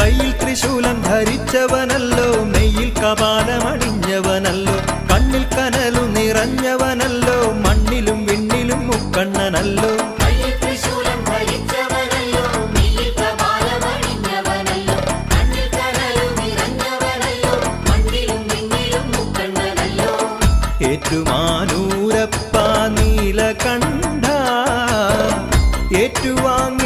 കയ്യിൽ ത്രിശൂലം ധരിച്ചവനല്ലോ നെയ്യിൽ കപാലമണിഞ്ഞവനല്ലോ കണ്ണിൽ കനലു നിറഞ്ഞവനല്ലോ മണ്ണിലും വിണ്ണിലും മുക്കണ്ണനല്ലോ. ഏറ്റുമാനൂരപ്പ നീല കണ്ട ഏറ്റുവാങ്ങ